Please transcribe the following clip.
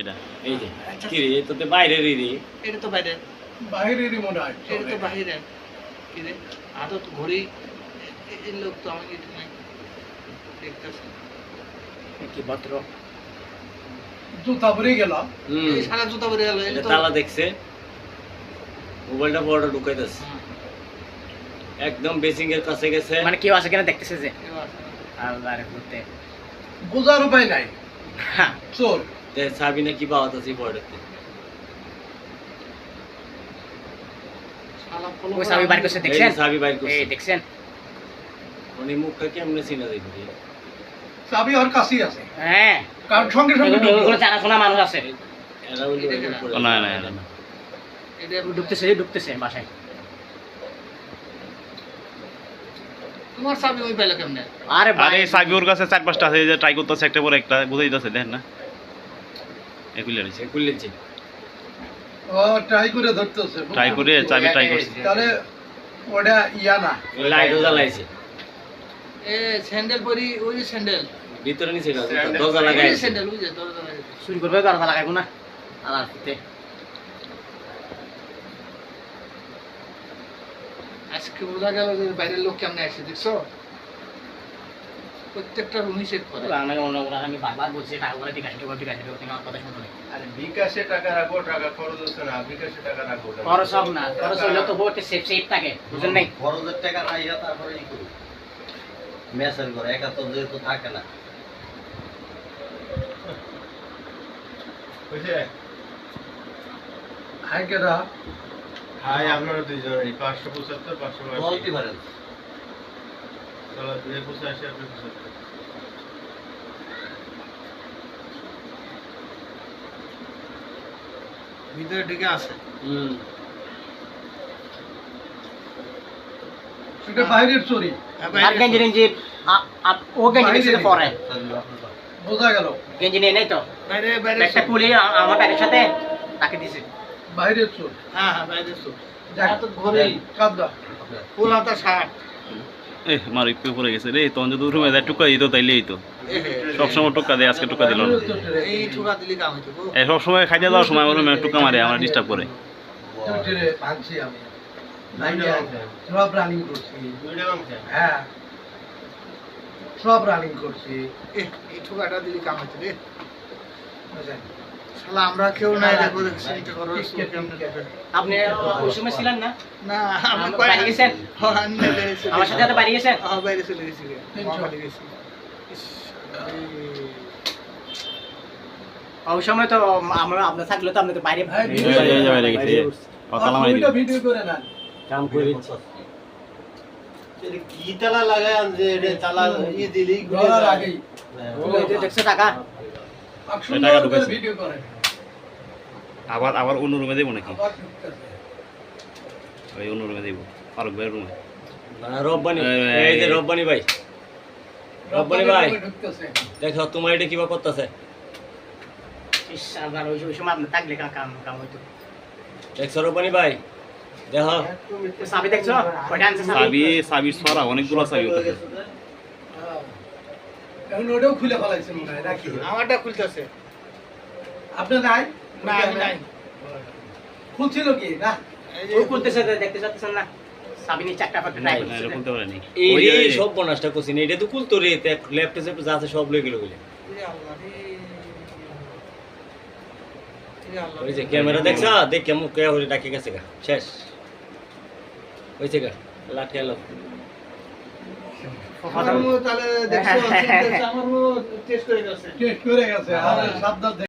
এটা এই যে কি রে তোতে বাইরের রে। এটা তো বাইরে বাইরেরই মনে হয়। এটা তো বাইরে কি রে আদত ঘড়ি এই লোক তো আমাকে এটা নাই দেখতেছে। কি ভদ্র। জুতা পরে গেল সারা জুতা বেরিয়ে গেল এটা তালা দেখছে। মোবাইলটা বড় ঢুকাইতেছে একদম বেসিং এর কাছে গেছে। মানে কেউ আছে কিনা দেখতেছে যে। আল্লাহ করতে বোঝার উপায় নাই। হ্যাঁ চোর। চাবি না কি পাওয়া যাচ্ছে বড়তে ওই চাবি বার করছে দেখছেন? চাবি বাইর এই দেখছেন? উনি মুখটা কেমনে চিনা দেখবি চাবি ওর কাছেই আছে। হ্যাঁ। কারণ সঙ্গে সঙ্গে। মানুষ আছে। এরা। ও, না, না, না। এটা ঢুকতেছে ঢুকতেছে বাসায়। তোমার চাবি ওই পেলে কেমনে? আরে ভাই। আরে সাইবি ওর কাছে চার পাঁচটা আছে এই যে ট্রাই করতেছে একটা পরে একটা বুঝাই দিতেছে দেখেন না? এগুলি সে খুললেছে ও ট্রাই করে ধরতেছে ট্রাই করে চাবি ট্রাই করছে। তাহলে ওটা ইয়া না। লাইটও জ্বালাইছে এ স্যান্ডেল পরি ওই যে স্যান্ডেল ভিতরে নিচে গেছে দরজা লাগাইছে। স্যান্ডেল ওই যে দরজা। চুরি করবে দরজা লাগাইবো না। আল্লাহ করতে আজকে বোঝা গেল যে বাইরের লোক কেমনে আসে দেখছ? প্রত্যেকটা রুমই চেক করে। আমি আমি বারবার বলছি টাকা করে ঠিক আছে ঠিক আছে তুমি আমার কথা শুনো না আরে বিকাশে টাকা রাখো টাকা খরচ হচ্ছে না বিকাশে টাকা রাখো খরচ সব না খরচ হইলে তো বহুত সেফ সেফ থাকে বুঝলেন নাই? খরচের টাকা রাইয়া তারপরে ই করো। মেসেজ করে একা তো যেহেতু থাকে না। হাই কেডা? হাই আপনারা দুইজনেরই পাঁচশো পঁচাত্তর পাঁচশো বলতে পারেন দুই পঁচাশি আপনি পঁচাত্তর ভিতরে ঢুকে আছে। এটা বাইরের চুরি আর গেঞ্জি আ- ও গেঞ্জি দেখছিল পরে। বোঝা গেল। গেঞ্জি নেই নাই তো? বাইরে বাইরে একটা কুলি আমার প্যাকের সাথে তাকে দিছে। বাইরের চোর হ্যাঁ হ্যাঁ বাইরে তো দেখ হাতত ফুল হাতা শার্ট। এ মার একটু পরে গেছে রে তখন যদি রুমে যায় টুকা দিত তাইলেই তো সবসময় টুকা দেয় আজকে টুকা দিল না। এই সবসময় খাইতে যাওয়ার সময় আমার রুমে টুকা মারে আমার ডিস্টার্ব করে। সব রানিং করছি হ্যাঁ সব রানিং করছি। এই ঠুকাটা দিলি কাম হইতো রে। বুঝলেন? শালা আমরা কেউ নাই দেখো চিন্তা করো টিকে টিকে। আপনি ওই সময় ছিলেন না? না আমি আমার গেছেন? হ্যাঁ আমি বাইরে চলে আমার সাথে সাথে গেছেন হ্যাঁ বাইরে চলে গেছি রে মহাখালী ওই সময় তো আমরা আপনার থাকলে তো আপনি তো বাইরে হ্যাঁ, যে- যে গেছে। যে। ভিডিও করে কাম করে কি তালা লাগায় আনছে? এটা তালা ই দিলি ওই টাকা? টাকা ঢুকেছে। আবার আবার অন্য রুমে দেবো নাকি? ওই অন্য রুমে দেবো। ফারুক ভাইয়ের রুমে রব্বানি। এই- এই যে রব্বানি ভাই। রব্বানি ভাই। দেখো তোমার এটা কিবা করতেছে। দেখছ রব্বানি ভাই? দেখো। দেখছ? কয়টা আনছে চাবি? চাবি চাবির ছড়া অনেকগুলো ওটাতে হ্যাঁ। এখন ওটাও খুলে ফেলাইছে মনে হয় নাকি? আমারটা খুলতেছে। আপনি নাই? না আমি নাই। খুলছিল কি? না? খুলতেছে দেখতে চাচ্ছেন না? এই সব বনাসটা করছি না এটা তো কুলতো রে ল্যাপটপ সেপটপ যা আছে সব লয়ে গেল বলে। এ আল্লাহ রে। এ আল্লাহ ওই যে ক্যামেরা দেখছা? দেখ কেমন কে ডাকে গেছে গা। শেষ। হয়েছে গা আমার তাহলে দেখছ আমার টেস্ট করে গেছে। টেস্ট করে গেছে আর সাবধান